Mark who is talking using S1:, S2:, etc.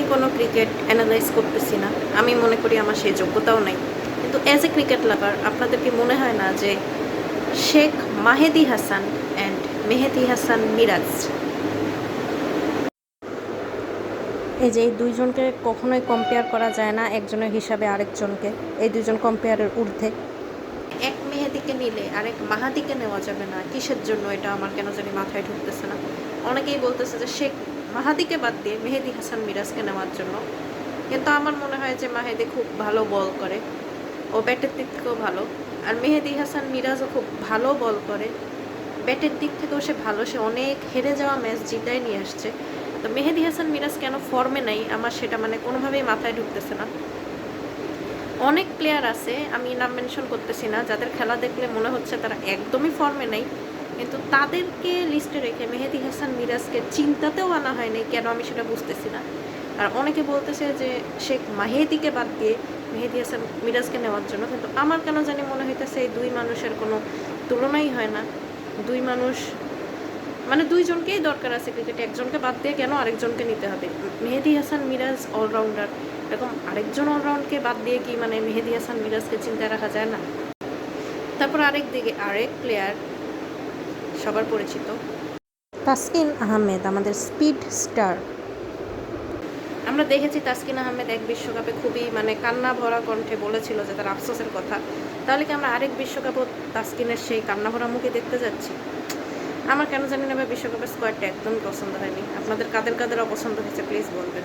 S1: আমি কোনো cricket analyse করতেছি না। আমি মনে করি আমার সেই যোগ্যতাও নাই। কিন্তু অ্যাজ এ ক্রিকেট লাভার আপনাদের কি মনে হয় না যে শেখ মাহেদি হাসান অ্যান্ড মেহেদি হাসান মিরাজ? এই যে এই দুইজনকে কখনোই কম্পেয়ার করা যায় না একজনের হিসাবে আরেকজনকে। এই দুজন কম্পেয়ারের ঊর্ধ্বে। এক মেহেদিকে নিলে আরেক মাহাদিকে নেওয়া যাবে না। কিসের জন্য এটা আমার কেন জানি মাথায় ঢুকতেছে না। অনেকেই বলতেছে যে শেখ মাহাদিকে বাদ দিয়ে মেহেদি হাসান মিরাজকে নেওয়ার জন্য। কিন্তু আমার মনে হয় যে মাহেদি খুব ভালো বল করে। ও ব্যাটের দিক থেকেও ভালো। আর মেহেদি হাসান মিরাজও খুব ভালো বল করে। ব্যাটের দিক থেকেও সে ভালো। সে অনেক হেরে যাওয়া ম্যাচ জিতায় নিয়ে আসছে। তো মেহেদি হাসান মিরাজ কেন ফর্মে নাই? আমার সেটা মানে কোনোভাবেই মাথায় ঢুকতেছে না। অনেক প্লেয়ার আছে, আমি নাম মেনশন করতেছি না। যাদের খেলা দেখলে মনে হচ্ছে তারা একদমই ফর্মে নেই। কিন্তু তাদেরকে লিস্টে রেখে মেহেদি হাসান মিরাজকে চিন্তাতেও আনা হয়নি, কেন আমি সেটা বুঝতেছি না। আর অনেকে বলতেছে যে শেখ মাহেদিকে বাদ দিয়ে মেহেদি হাসান মিরাজকে নেওয়ার জন্য, কিন্তু আমার কেন জানি মনে হইতেছে এই দুই মানুষের কোনো তুলনাই হয় না। দুই মানুষ মানে দুইজনকেই দরকার আছে ক্রিকেটে একজনকে বাদ দিয়ে কেন আরেকজনকে নিতে হবে? মেহেদি হাসান মিরাজ অলরাউন্ডার এরকম আরেকজন অলরাউন্ডকে বাদ দিয়ে কি মানে মেহেদি হাসান মিরাজকে চিন্তায় রাখা যায় না? তারপর আরেক দিকে, আরেক প্লেয়ার সবার পরিচিত। তাসকিন আহমেদ আমাদের স্পিড স্টার। আমরা দেখেছি তাসকিন আহমেদ এক বিশ্বকাপে খুবই মানে কান্না ভরা কণ্ঠে বলেছিল যে তার আফসোসের কথা। তাহলে কি আমরা আরেক বিশ্বকাপও তাসকিনের সেই কান্না ভরা মুখে দেখতে যাচ্ছি? আমার কেন জানি না বিশ্বকাপের স্কোয়াডটা একদম পছন্দ হয়নি। আপনাদের কাদের কাদের অপছন্দ হয়েছে প্লিজ বলবেন।